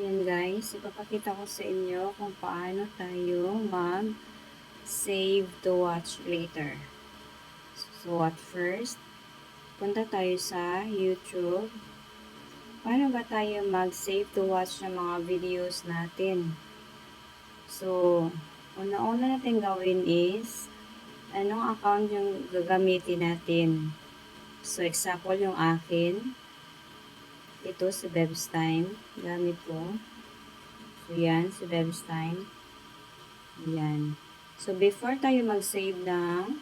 Ayan guys, ipapakita ko sa inyo kung paano tayo mag save to watch later. So at first, punta tayo sa YouTube. Paano ba tayo mag save to watch ng mga videos natin? So, una-una natin gawin is, anong account yung gagamitin natin? So, example yung akin. Ito si Bebstime. Gamit ko. So, yan. Si Bebstime. Yan. So, before tayo mag-save ng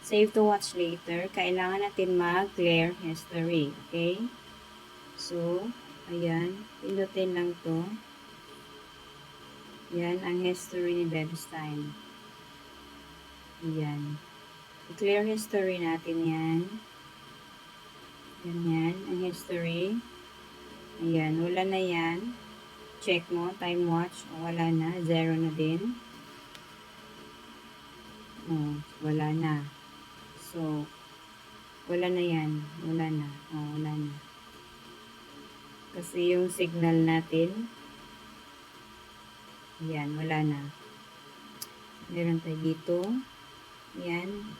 save to watch later, kailangan natin mag-clear history. Okay? So, ayan. Pindutin lang to. Yan ang history ni Bebstime. Yan. I-clear history natin yan. Ganyan, ang history. Ayan, wala na yan. Check mo, time watch. Wala na, zero na din. O, wala na. So, wala na yan. Wala na. O, wala na. Kasi yung signal natin, yan, wala na. Meron tayo dito. Yan.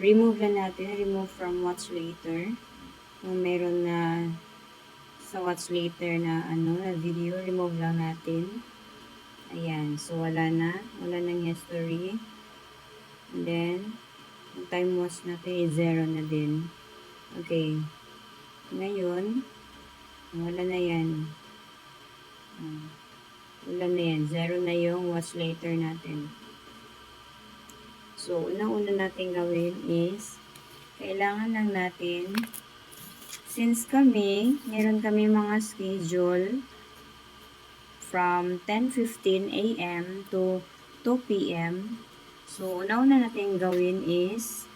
Remove na natin. Remove from watch later. Kung meron na sa watch later na ano na video, remove lang natin. Ayan. So, wala na. Wala nang history. And then, time watch natin is zero na din. Okay. Ngayon, wala na yan. Uh, wala na yan. Zero na yung watch later natin. So, unang-una natin gawin is, kailangan lang natin Since kami, meron kami mga schedule from 10.15 a.m. to 2 p.m. So, una-una natin gawin is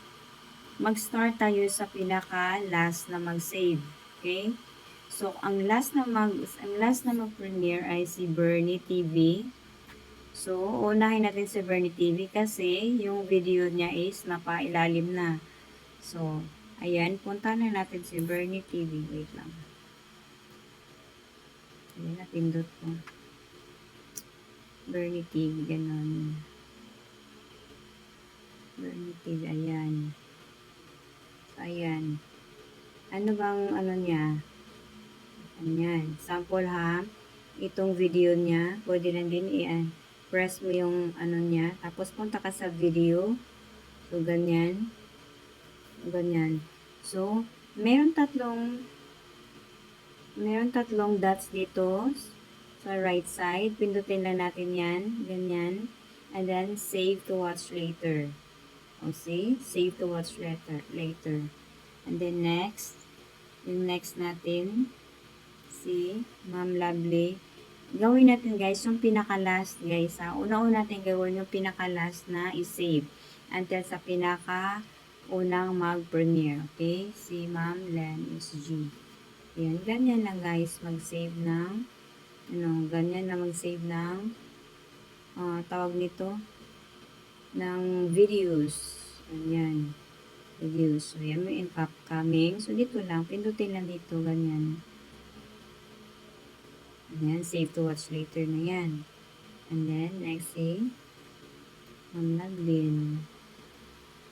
mag-start tayo sa pinaka last na mag-save. Okay? So, ang last na mag ang last na mag-premiere ay si Bernie TV. So, unahin natin si Bernie TV kasi yung video niya is napailalim na. So, Ayan, punta na natin si Bernie TV. Wait lang. Ayan, napindot ko. Bernie TV, ganun. Bernie TV, ayan. Ayan. Ano bang, ano niya? Ayan, sample ha. Itong video niya, pwede lang din i-press mo yung ano niya. Tapos punta ka sa video. So, ganyan. Ganyan. So, meron tatlong meron tatlong dots dito sa right side. Pindutin lang natin yan. Ganyan. And then, save to watch later. O, see? Save to watch later. later. And then, next. Yung next natin. See? Ma'am Lovely. Gawin natin, guys, yung pinaka-last, guys. Una-una natin gawin yung pinaka-last na i-save. Until sa pinaka- unang mag-premiere. Okay? Si Ma'am Len SG. Yan. Ganyan lang guys. Mag-save ng ano, ganyan na mag-save ng uh, tawag nito ng videos. Ganyan. Videos. So, yan. May upcoming. So, dito lang. Pindutin lang dito. Ganyan. Ayan. Save to watch later na yan. And then, next si Ma'am Laglin.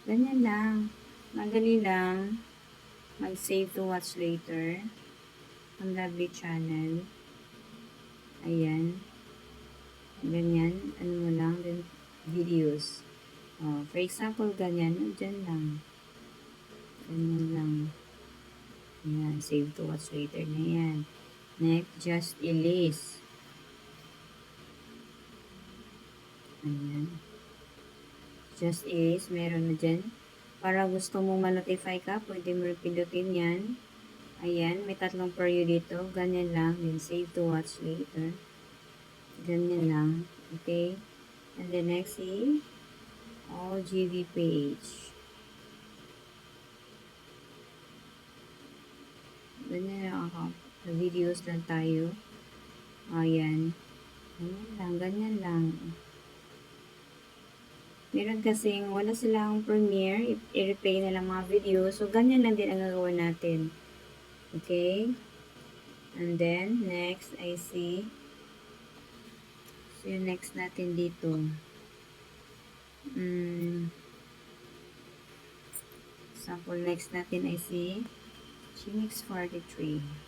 Ganyan lang. Madali lang. Mag-save to watch later. Ang lovely channel. Ayan. Ganyan. Ano mo lang. Then, videos. Oh, for example, ganyan. Diyan lang. Ganyan lang. Ayan. Save to watch later na yan. Next, just Elise. Ayan. Just is, meron na dyan. Para gusto mo ma-notify ka, pwede mo pindutin yan. Ayan, may tatlong preview dito. Ganyan lang. Then save to watch later. Ganyan lang. Okay? And the next is all GV page. Ganyan lang ako. Sa videos lang tayo. Ayan. Ganyan lang. Ganyan lang. Meron kasing wala silang premiere, i-replay na lang mga video. So, ganyan lang din ang gagawin natin. Okay? And then, next, I see So, yung next natin dito. Mm, sample next natin ay si Chimix 43.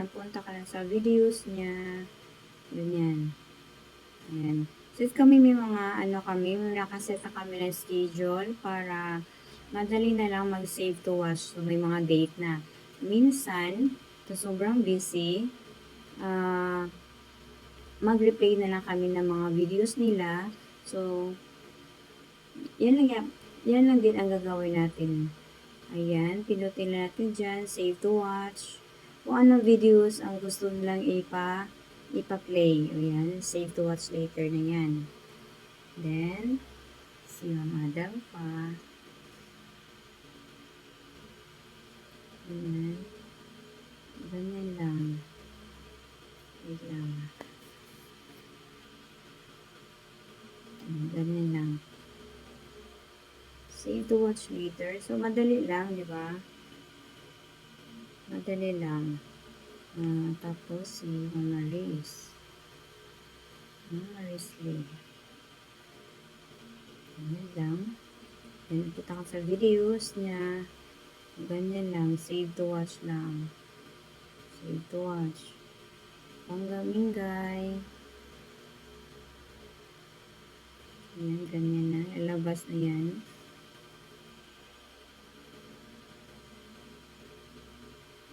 Lang. Punta ka lang sa videos niya. Ganyan. Ayan. So, kami may mga, ano kami, may nakaset na kami ng schedule para madali na lang mag-save to watch. So, may mga date na. Minsan, to sobrang busy, ah, mag-replay na lang kami ng mga videos nila. So, yan lang, yan, yan lang din ang gagawin natin. Ayan, pinutin na natin dyan, save to watch. Kung anong videos ang gusto nilang ipa, ipa-play. Ayan, save to watch later na yan. Then, si Mama pa. Ayan. Ganyan lang. Wait lang. Ganyan lang. Save to watch later. So, madali lang, di ba? Madali lang. Ah, tapos, si Mama Liz. Mama Liz Lee. Ganyan lang. Then, punta ka sa videos niya. Ganyan lang. Save to watch lang. Save to watch. Panggamingay. Yan, ganyan na. Ilabas na yan.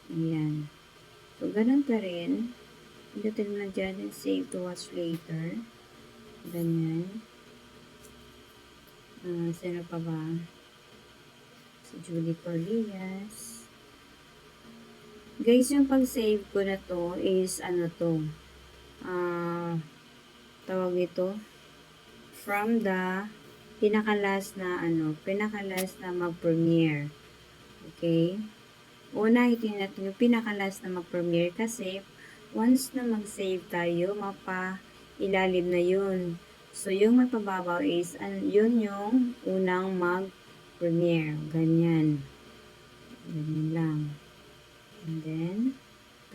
Ayan. So, ganun pa rin. Pindutin mo lang dyan and save to watch later. Ganyan. Ah, sino pa ba? Si Julie Corlias. Guys, yung pag-save ko na to is ano to? Ah, tawag nito? From the pinakalas na ano, pinakalas na mag-premiere. Okay? Una, hitin natin yung pinakalas na mag-premiere kasi once na mag-save tayo, mapa ilalim na yun. So, yung mapababaw is, an, yun yung unang mag-premiere. Ganyan. Ganyan lang. And then,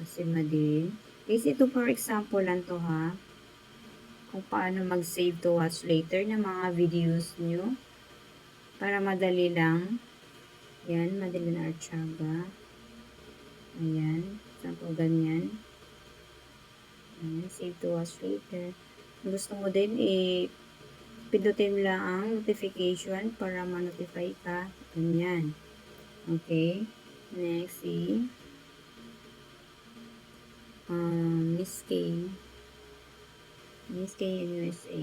kasi din. Kasi ito for example lang to ha. Kung paano mag-save to watch later ng mga videos nyo. Para madali lang. Yan, madali na Archaga. Ayan. Sample ganyan. Ayan, save to watch later. Kung gusto mo din, eh, pindutin lang ang notification para ma-notify ka. Ganyan. Okay. Next, si um, Miss K. Miss K in USA.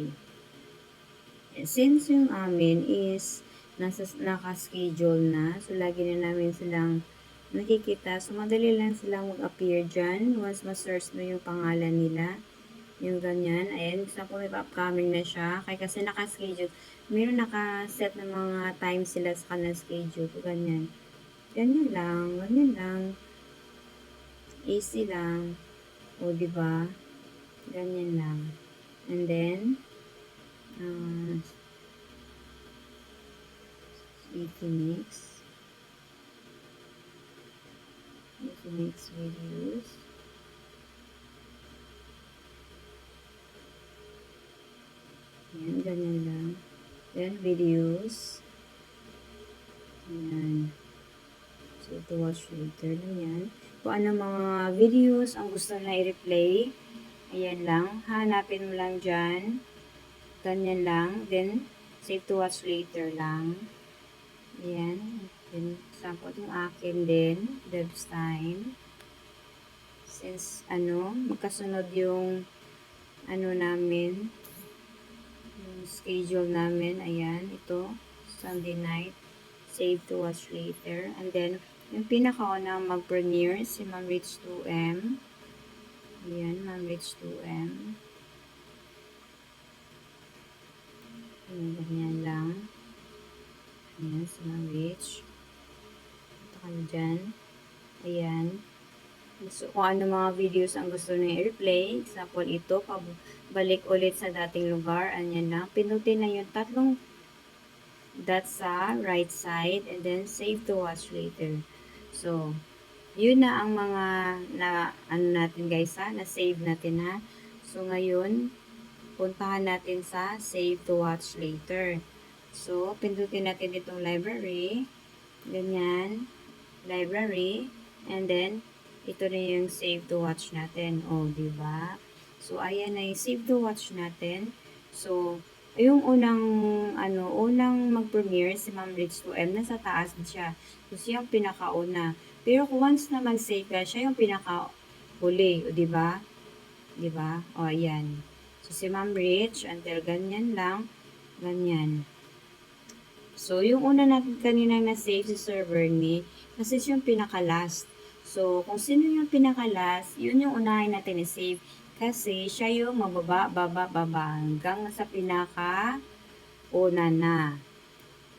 Since yung amin is nasa, naka-schedule na, so lagi na namin silang nakikita. So, madali lang silang mag-appear dyan once ma-search mo yung pangalan nila. Yung ganyan. Ayan, example, may upcoming na siya. Kaya kasi naka-schedule. Meron naka-set na mga time sila sa kanilang schedule. Ganyan. Ganyan lang. Ganyan lang. Easy lang. O, di ba? Ganyan lang. And then, uh, Sweetie Mix. Mix videos. Yan, ganyan lang. Yan, videos. Yan. So, to watch later na yan. Kung ano mga videos ang gusto na i-replay, ayan lang. Hanapin mo lang dyan. Ganyan lang. Then, save to watch later lang. Ayan. Then, sample yung akin din. Devs time. Since, ano, magkasunod yung, ano namin, yung schedule namin. Ayan, ito. Sunday night. Save to watch later. And then, yung pinakauna mag-premiere, si Ma'am Rich 2M. Ayan, Ma'am Rich 2M. Ayan, ganyan lang. Ayan, si Ma'am Rich. Ito ka na dyan. Ayan. So, kung ano mga videos ang gusto nyo i-replay. Example, ito, pabalik ulit sa dating lugar. Ayan lang. Pinutin na yung tatlong That's sa right side and then save to watch later. So, yun na ang mga na ano natin guys ha, na save natin ha. So, ngayon, puntahan natin sa save to watch later. So, pindutin natin itong library. Ganyan. Library. And then, ito na yung save to watch natin. O, oh, di ba? So, ayan na yung save to watch natin. So, yung unang, ano, unang mag-premiere si Ma'am Rich 2M, nasa taas na siya. So, siya yung pinakauna. Pero once na mag-save ka, siya yung pinaka-huli. O, di ba? Di ba? O, ayan. So, si Ma'am Rich, until ganyan lang, ganyan. So, yung una natin kanina na-save si Sir Bernie, kasi yung pinaka-last. So, kung sino yung pinaka-last, yun yung unahin natin i-save. Kasi siya yung mababa, baba, baba, hanggang sa pinaka una na.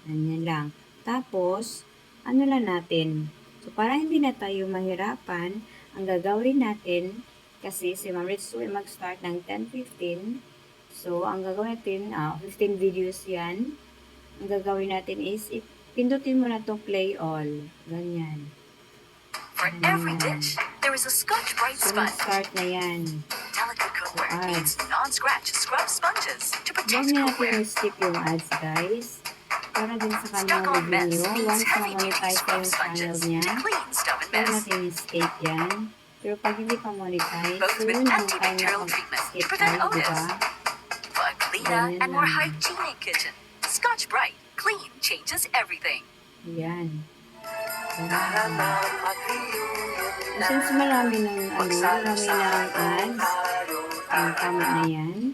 Ganyan lang. Tapos, ano lang natin? So, para hindi na tayo mahirapan, ang gagawin natin, kasi si Ma'am Rich will mag-start ng 10.15. So, ang gagawin natin, ah, 15 videos yan. Ang gagawin natin is, pindutin mo na itong play all. Ganyan. For every dish, there is a Scotch Brite So, sponge. start na yan. Delicate cookware needs non-scratch scrub sponges to Huwag protect niya cookware. natin skip yung ads, guys. Para din sa kanyang needs Once na monetize scrub yung channel niya, huwag natin skip yan. Pero pag hindi pa monetize, so yun yung time na prevent tayo, di ba? odors. For a cleaner Ganyan and more hygienic kitchen, Scotch Brite clean changes everything. Yan. Ganyan. Since marami ng, ano, marami ng ads, ang tama na yan.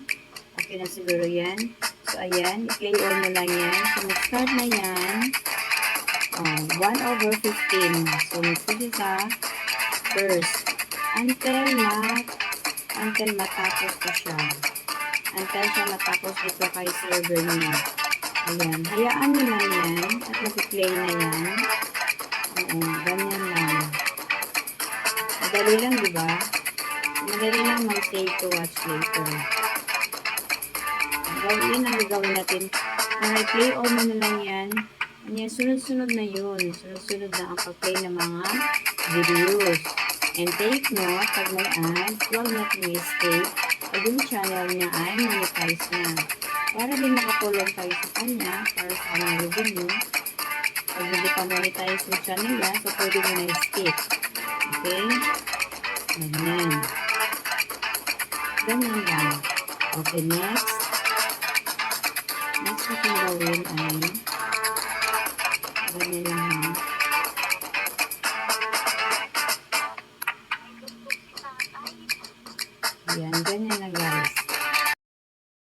Okay na siguro yan. So, ayan, i-play all mo lang yan. So, mag-start na yan. Oh, 1 over 15. So, mag-sige ka first. Until na, until matapos ko siya. Until siya matapos dito kay server niya. Ayan, hayaan mo lang yan at mag-play na yan. Oo, ganyan lang. Madali lang, di ba? Madali lang mag-save to watch later. Gawin ang gagawin natin. Nag-play all mo na lang yan. Yan, sunod-sunod na yun. Sunod-sunod na ang pag-play ng mga videos. And take note, pag may ads, huwag natin i-escape pag yung channel niya ay monetize na. Para din makatulong tayo sa kanya, para sa kanyang revenue. Pag hindi pa monetize yung channel niya, so pwede mo na i-skip. Okay? Ganyan. Ganyan lang. Okay, next. Next natin gawin ay ganyan lang ha. Ayan, ganyan lang.